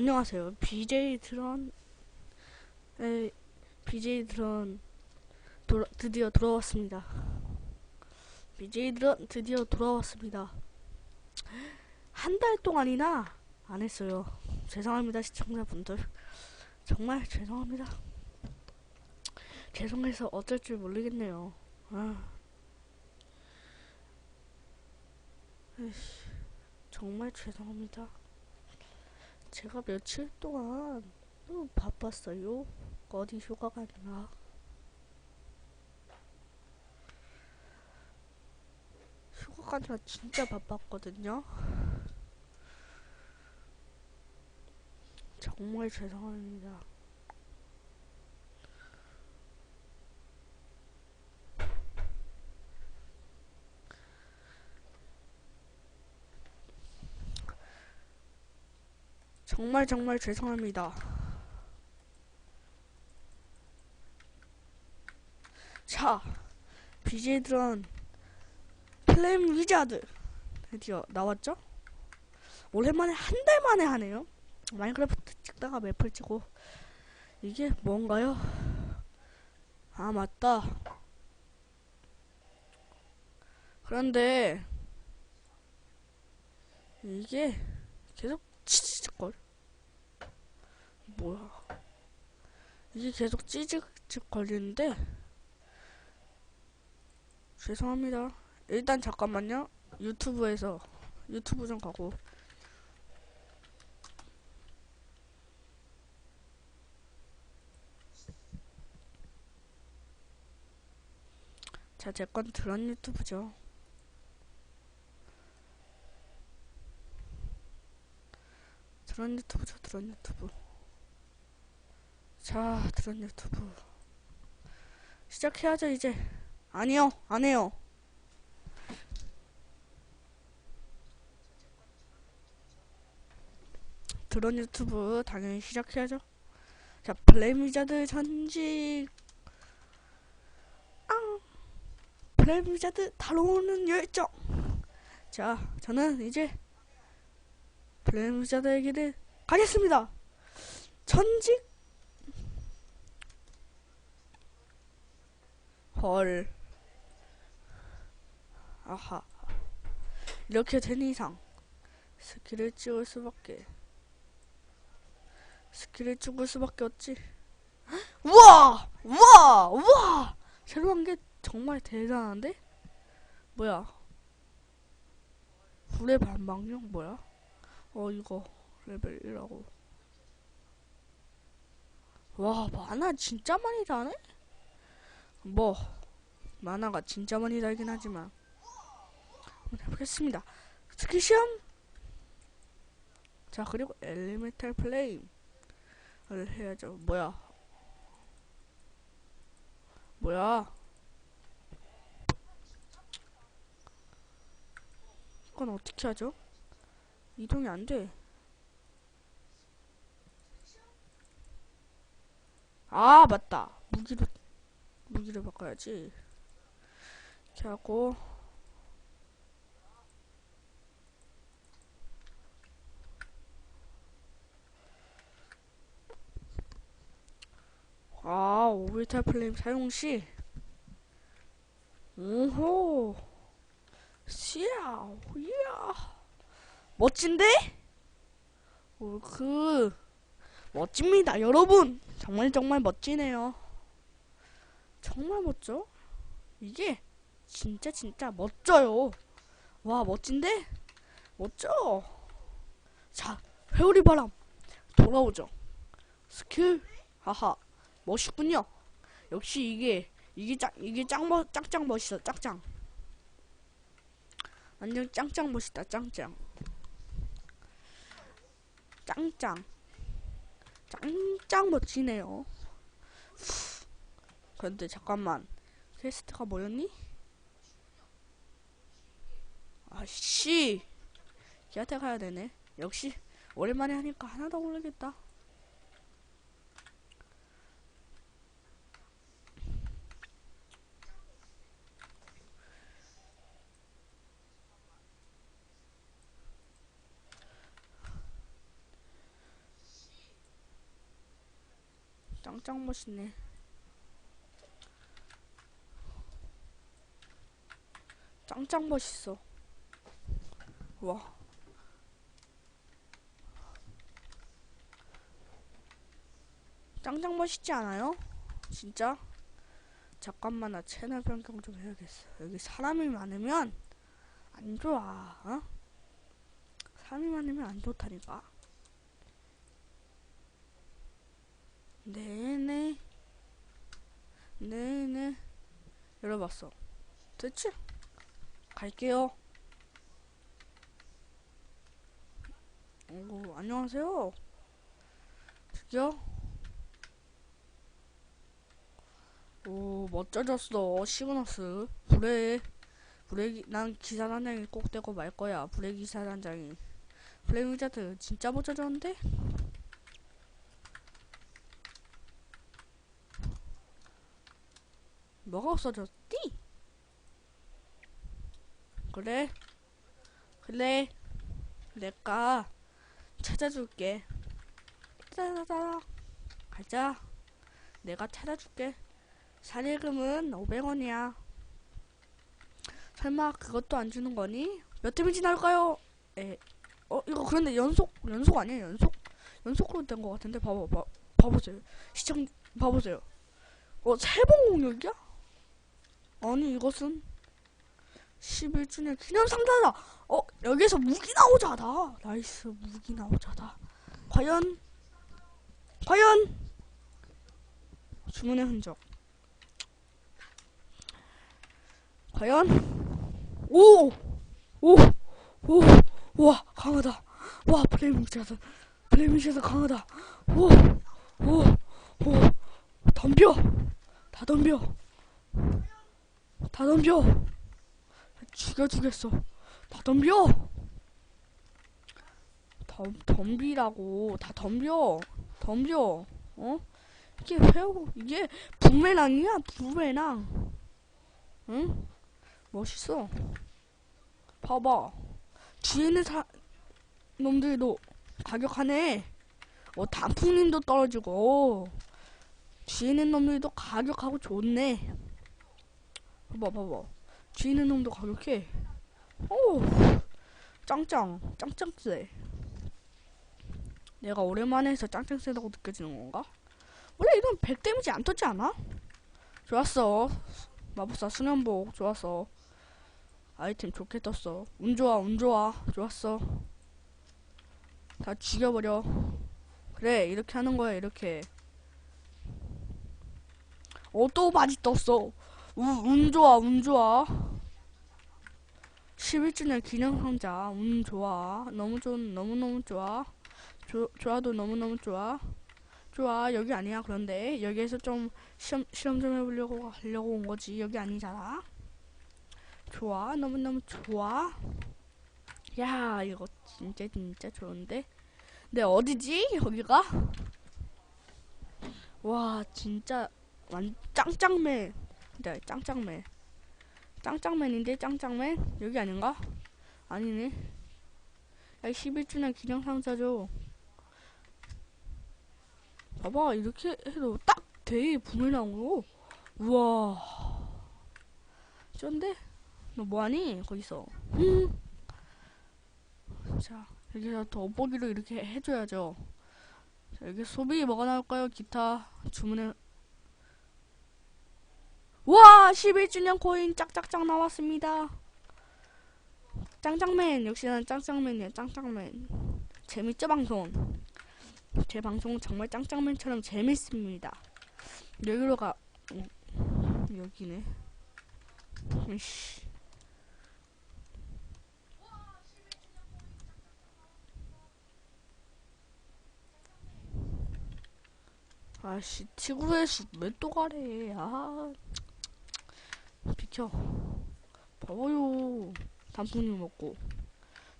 안녕하세요. BJ 드론, 에, BJ 드론, 돌아, 드디어 돌아왔습니다. BJ 드론 드디어 돌아왔습니다. 한 달 동안이나 안 했어요. 죄송합니다, 시청자분들. 정말 죄송합니다. 죄송해서 어쩔 줄 모르겠네요. 아. 에이씨, 정말 죄송합니다. 제가 며칠 동안 너무 바빴어요. 어디 휴가 가느라. 휴가 가느라 진짜 바빴거든요. 정말 죄송합니다. 정말 정말 죄송합니다. 자, BJ들은 플레임 위자드 드디어 나왔죠? 오랜만에 한 달 만에 하네요. 마인크래프트 찍다가 맵을 찍고 이게 뭔가요? 아 맞다. 그런데 이게 계속 찌직걸 뭐야? 이게 계속 찌직찌직 거리는데? 죄송합니다. 일단 잠깐만요. 유튜브에서 유튜브 좀 가고. 자 제 건 드론 유튜브죠. 드론 유튜브죠 드론 유튜브 자 드론 유튜브. 시작해야죠 이제. 아니요 안 해요. 드론 유튜브 당연히 시작해야죠. 자 플레임 위자드 전직. 앙! 플레임 위자드 다뤄오는 열정. 자 저는 이제 플레임 위자드의 길을 가겠습니다. 전직 헐 아하. 이렇게 된 이상 스킬을 찍을 수밖에 스킬을 찍을 수밖에 없지. 우와! 우와! 우와! 새로운 게 정말 대단한데? 뭐야? 불의 반망력 뭐야? 어 이거 레벨 1하고. 와 만화 진짜 많이 다네 뭐 만화가 진짜 많이 달긴 하지만. 한번 해보겠습니다. 스킬 시험! 자 그리고 엘리멘탈 플레임을 해야죠. 뭐야? 뭐야? 이건 어떻게 하죠? 이동이 안돼. 아 맞다. 무기로 무기를 바꿔야지. 이렇게 하고. 아 오비탈 플레임 사용 시. 오호. 씨야 이야. 멋진데? 오 그 멋집니다 여러분. 정말 정말 멋지네요 정말 멋져? 이게 진짜 진짜 멋져요. 와 멋진데? 멋져. 자 회오리 바람. 돌아오죠. 스킬. 하하. 멋있군요. 역시 이게 이게 짱 이게 짱멋 짱짱 멋있어 짱짱. 완전 짱짱 멋있다 짱짱. 짱짱. 짱짱 멋지네요 근데 잠깐만 퀘스트가 뭐였니? 아씨 걔한테 가야 되네 역시 오랜만에 하니까 하나도 모르겠다 짱짱 멋있네. 짱짱 멋있어. 와. 짱짱 멋있지 않아요? 진짜? 잠깐만 나 채널 변경 좀 해야겠어. 여기 사람이 많으면 안 좋아. 어? 사람이 많으면 안 좋다니까. 네네. 네네. 열어봤어. 됐지? 갈게요. 오, 안녕하세요. 저기요? 오, 멋져졌어. 시그너스. 불에, 불에, 난 기사단장이 꼭 되고 말 거야. 불에 기사단장이. 블랙 위자드 진짜 멋져졌는데? 뭐가 없어졌디? 그래? 그래? 내가 찾아줄게. 따다다다. 가자. 내가 찾아줄게. 사례금은 500원이야. 설마 그것도 안 주는 거니? 몇 데미지 나올까요? 에, 어, 이거 그런데 연속, 연속 아니에요? 연속? 연속으로 된 것 같은데? 봐봐, 봐, 봐보세요. 시청, 봐보세요. 어, 세 번 공격이야? 아니, 이것은 11주년 기념 상자다! 어, 여기서 무기 나오자다! 나이스, 무기 나오자다. 과연, 과연, 주문의 흔적. 과연, 오! 오! 오! 와, 강하다. 와, 플레이밍 샷은, 플레이밍 샷은 강하다. 오! 오! 오! 덤벼! 다 덤벼! 다 덤벼! 죽여주겠어. 다 덤벼! 덤, 덤비라고. 다 덤벼. 덤벼. 어? 이게 회오, 이게 부메랑이야, 부메랑. 응? 멋있어. 봐봐. 뒤에 있는 사, 놈들도 가격하네. 어, 단풍님도 떨어지고. 뒤에 있는 놈들도 가격하고 좋네. 봐봐, 봐봐. 있는 놈도 가격해. 오, 짱짱, 짱짱 쎄. 내가 오랜만에 해서 짱짱 세다고 느껴지는 건가? 원래 이건 100 데미지 안 터지 않아? 좋았어. 마법사 수면복 좋았어. 아이템 좋게 떴어. 운 좋아, 운 좋아. 좋았어. 다 죽여버려. 그래, 이렇게 하는 거야, 이렇게. 어, 또 바지 떴어. 우, 운 좋아, 운 좋아. 11주년 기념 상자, 운 좋아. 너무 좋은, 너무너무 좋아. 조, 좋아도 너무너무 좋아. 좋아, 여기 아니야, 그런데. 여기에서 좀 시험, 시험 좀 해보려고 하려고 온 거지. 여기 아니잖아. 좋아, 너무너무 좋아. 야, 이거 진짜 진짜 좋은데? 네, 어디지? 여기가? 와, 진짜 완 짱짱맨. 진짜 짱짱맨. 짱짱맨인데 짱짱맨? 여기 아닌가? 아니네. 야, 11주년 기념 상자죠. 봐봐, 이렇게 해도 딱 돼. 부메랑으로. 우와. 쩐데? 너 뭐하니? 거기서. 음. 자, 여기서 돋보기로 이렇게 해줘야죠. 자, 여기 소비 뭐가 나올까요? 기타 주문해. 와! 11주년 코인 짝짝짝 나왔습니다. 짱짱맨. 역시나 짱짱맨이에요. 짱짱맨. 재밌죠, 방송? 제 방송 정말 짱짱맨처럼 재밌습니다. 여기로 가. 어, 여기네. 이씨. 아씨, 지구에서 왜 또 가래? 아, 비켜. 봐봐요. 단풍잎 먹고.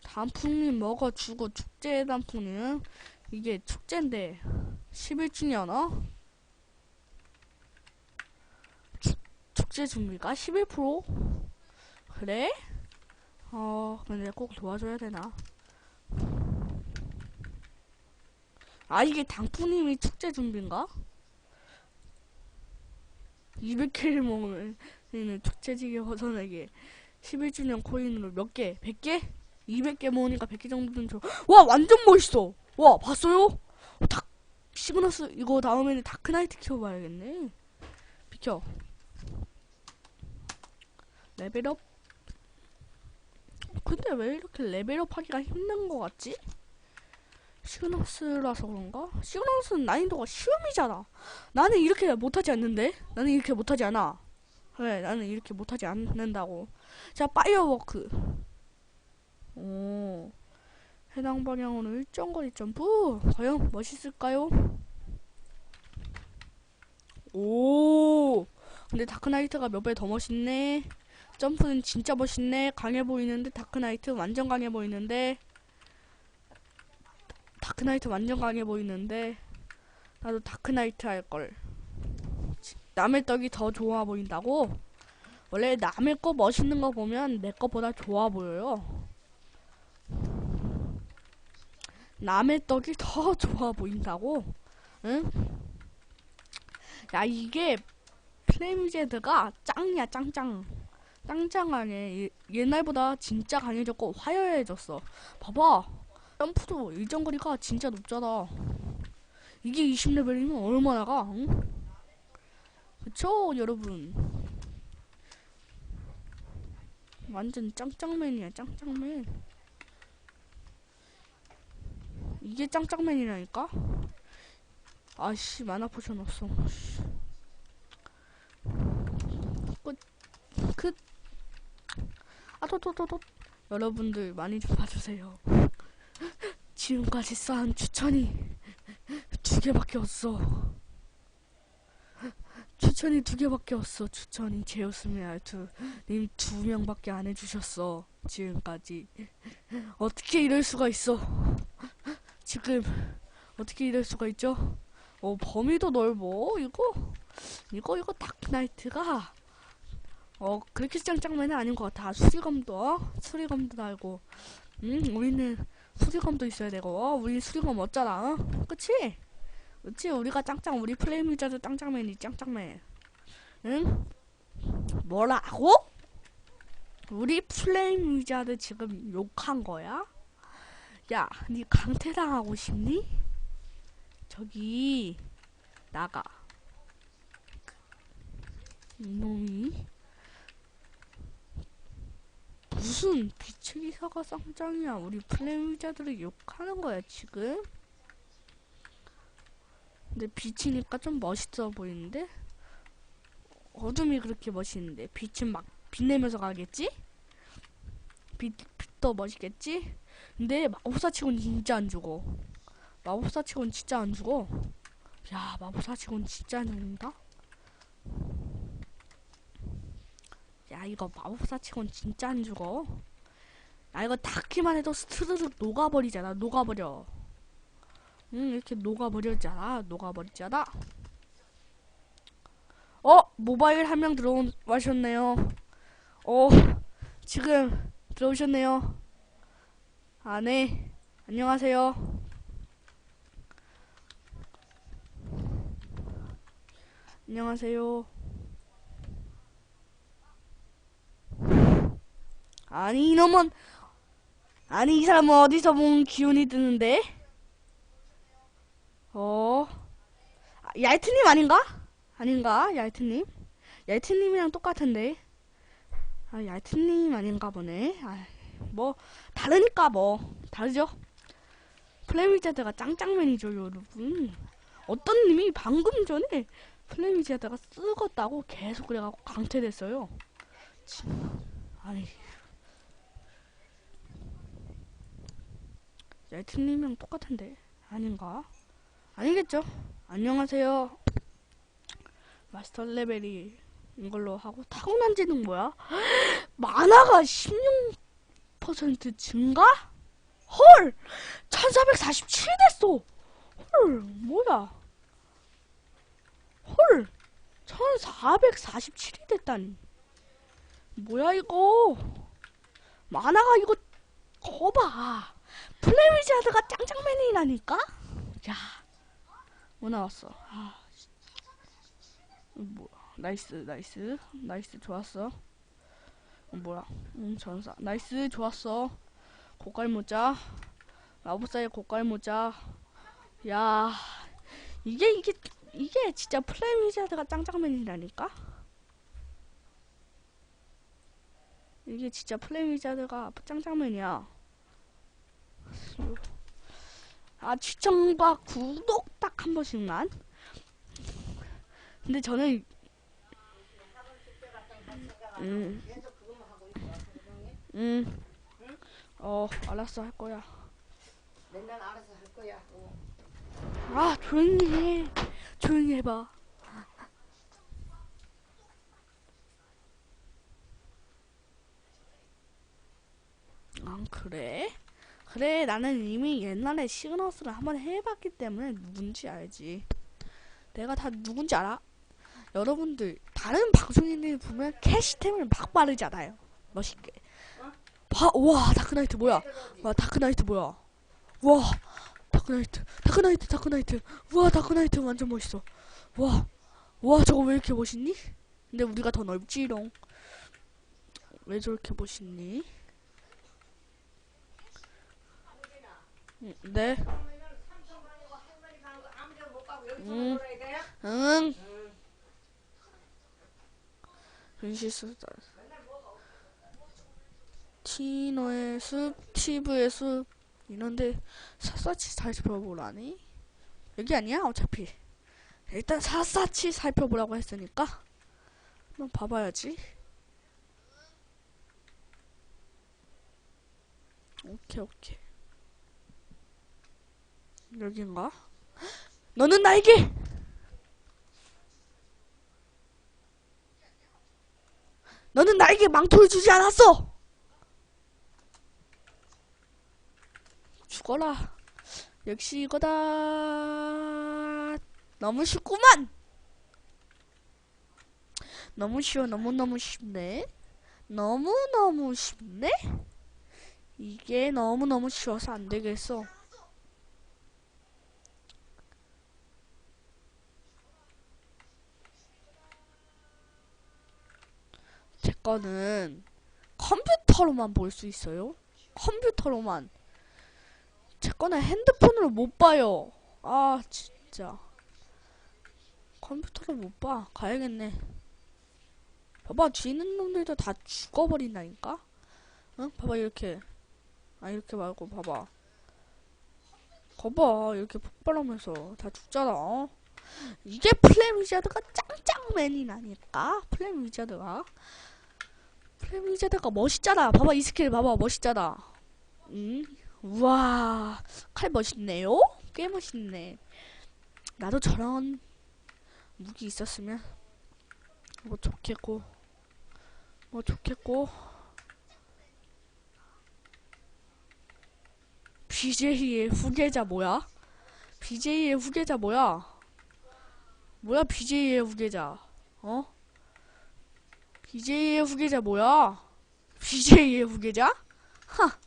단풍잎 먹어주고 축제 단풍잎. 이게 축제인데 11주년 어? 축, 축제 준비가 11%? 그래? 어 근데 꼭 도와줘야 되나? 아 이게 당푸님이 축제 준비인가? 200개를 먹으면 얘는 축제지기 벗어나게 11주년 코인으로 몇 개? 100개? 200개 모으니까 100개 정도는 줘. 와 완전 멋있어. 와 봤어요? 다 시그너스 이거 다음에는 다크나이트 키워봐야겠네. 비켜. 레벨업. 근데 왜 이렇게 레벨업 하기가 힘든 것 같지? 시그너스라서 그런가? 시그너스는 난이도가 쉬움이잖아. 나는 이렇게 못하지 않는데? 나는 이렇게 못하지 않아. 그래, 나는 이렇게 못하지 않는다고. 자, 파이어워크. 오. 해당 방향으로 일정 거리 점프. 과연 멋있을까요? 오. 근데 다크나이트가 몇 배 더 멋있네. 점프는 진짜 멋있네. 강해 보이는데 다크나이트 완전 강해 보이는데. 다크나이트 완전 강해 보이는데. 나도 다크나이트 할 걸. 남의 떡이 더 좋아 보인다고? 원래 남의 거 멋있는 거 보면 내 거보다 좋아 보여요. 남의 떡이 더 좋아 보인다고? 응? 야 이게 플레임제드가 짱이야 짱짱 짱짱하게 예- 옛날보다 진짜 강해졌고 화려해졌어 봐봐 점프도 일정 거리가 진짜 높잖아 이게 20레벨이면 얼마나 가 응? 그쵸 여러분 완전 짱짱맨이야 짱짱맨 이게 짱짱맨이라니까 아씨 만화 포션 없어 씨. 끝. 끝. 아, 도, 도, 도, 도. 여러분들 많이 좀 봐주세요. 지금까지 쌓은 추천이 두 개밖에 없어. 추천이 두 개밖에 없어. 추천이 제우스메 알투 님두 명밖에 안 해주셨어. 지금까지 어떻게 이럴 수가 있어? 지금 어떻게 이럴 수가 있죠? 어 범위도 넓어 이거 이거 이거 다크나이트가 어 그렇게 짱짱맨은 아닌 것 같아 수리검도 어? 수리검도 달고 음 우리는 수리검도 있어야 되고 어? 우리 수리검 없잖아 어? 그치? 그치 우리가 짱짱 우리 플레이미자도 짱짱맨이 짱짱맨 응? 뭐라고? 우리 플레임 위자드 지금 욕한 거야? 야, 니 강퇴당하고 싶니? 저기 나가. 이놈이 무슨 빛의 기사가 쌍짱이야? 우리 플레임 위자드를 욕하는 거야 지금? 근데 빛이니까 좀 멋있어 보이는데? 어둠이 그렇게 멋있는데 빛은 막 빛내면서 가겠지? 빛, 빛도 멋있겠지? 근데 마법사 치곤 진짜 안 죽어. 마법사 치곤 진짜 안 죽어. 야, 마법사 치곤 진짜 안 죽는다? 야, 이거 마법사 치곤 진짜 안 죽어. 야, 이거 닿기만 해도 스트르륵 녹아버리잖아, 녹아버려. 응, 이렇게 녹아버렸잖아, 녹아버리잖아. 어, 모바일 한 명 들어오셨네요. 어, 지금 들어오셨네요. 아, 네. 안녕하세요. 안녕하세요. 아니, 이놈은, 아니, 이 사람은 어디서 본 기운이 드는데? 어, 아, 얄트님 아닌가? 아닌가? 얄트님? 얄트님이랑 똑같은데? 아, 얄트님 아닌가 보네. 아, 뭐, 다르니까 뭐 다르죠 플레미제드가 짱짱맨이죠 여러분 어떤 님이 방금 전에 플레미제드가 쓰겄다고 계속 그래갖고 강퇴됐어요 참, 아니 얄트님이랑 똑같은데 아닌가 아니겠죠 안녕하세요 마스터 레벨이 이걸로 하고 타고난 지는 뭐야 만화가 16 10% 증가? 헐! 1447 됐어! 헐, 뭐야? 헐! 1447이 됐다니. 뭐야, 이거? 만화가 이거, 거봐. 플레미자드가 짱짱맨이라니까? 야, 뭐 나왔어? 아, 씨. 뭐야. 나이스 나이스. 나이스 좋았어. 어, 뭐야? 응 전사. 나이스 좋았어. 고깔 모자. 마법사의 고깔 모자. 야 이게 이게 이게 진짜 플레이 위자드가 짱짱맨이라니까? 이게 진짜 플레이 위자드가 짱짱맨이야 아 추천과 구독 딱 한 번씩만 근데 저는 음, 음, 어, 알았어, 할 거야. 맨날 알아서 할 거야. 어. 아, 조용히 해. 조용히 해봐. 아, 그래? 그래, 나는 이미 옛날에 시그너스를 한번 해봤기 때문에 누군지 알지. 내가 다 누군지 알아? 여러분들, 다른 방송인들 보면 캐시템을 막 바르잖아요. 멋있게. 봐, 와, 다크나이트 뭐야? 와, 다크나이트 뭐야? 와, 다크나이트, 다크나이트, 다크나이트. 우와, 다크나이트 완전 멋있어. 와, 와, 저거 왜 이렇게 멋있니? 근데 우리가 더 넓지롱. 왜 저렇게 멋있니? 네, 음. 응. 분실수다. 티노의 숲, 티브의 숲 이런데 샅샅이 살펴보라니? 여기 아니야 어차피 일단 샅샅이 살펴보라고 했으니까 한번 봐봐야지 오케이 오케이 여긴가? 너는 나에게 너는 나에게 망토를 주지 않았어 죽어라. 역시 이거다. 너무 쉽구만. 너무 쉬워, 너무너무 쉽네. 너무너무 쉽네? 이게 너무너무 쉬워서 안 되겠어. 거는 컴퓨터로만 볼 수 있어요. 컴퓨터로만. 제 거는 핸드폰으로 못 봐요. 아, 진짜. 컴퓨터로 못 봐. 가야겠네. 봐봐, 뒤에 있는 놈들도 다 죽어버린다니까? 응? 봐봐, 이렇게. 아, 이렇게 말고, 봐봐. 거봐, 이렇게 폭발하면서 다 죽잖아. 어? 이게 플레임 위자드가 짱짱맨이라니까? 플레임 위자드가. 위자드가 멋있잖아. 봐봐, 이 스킬 봐봐, 멋있잖아. 응? 우와, 칼 멋있네요? 꽤 멋있네. 나도 저런 무기 있었으면 뭐 좋겠고, 뭐 좋겠고. BJ의 후계자 뭐야? BJ의 후계자 뭐야? 뭐야 BJ의 후계자? 어? BJ의 후계자 뭐야? BJ의 후계자? 하!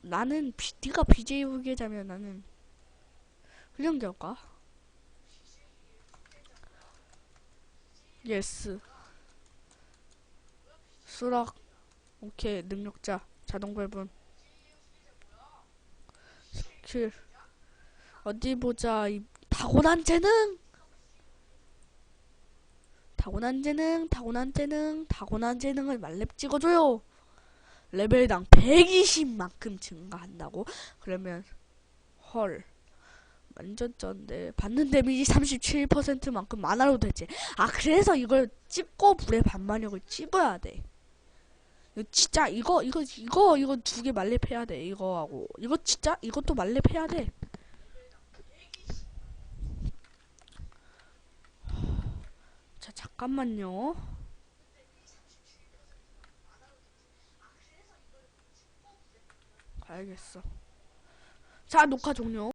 나는 비, 네가 BJ 후계자면 나는 훈련교과 예스. 수락. 오케이. 능력자. 자동 발분. 스킬. 어디 보자. 이 타고난 재능 타고난 재능 타고난 재능 타고난 재능을 말렙 찍어줘요. 레벨당 120만큼 증가한다고? 그러면 헐. 완전 쩐데 받는 데미지 37%만큼 많아도 되지. 아 그래서 이걸 찍고 불의 반만력을 찍어야 돼. 이거 진짜 이거 이거 이거 이거 두 개 말렙해야 돼 이거하고. 이거 진짜 이것도 말렙해야 돼 자 잠깐만요 알겠어. 자, 녹화 종료.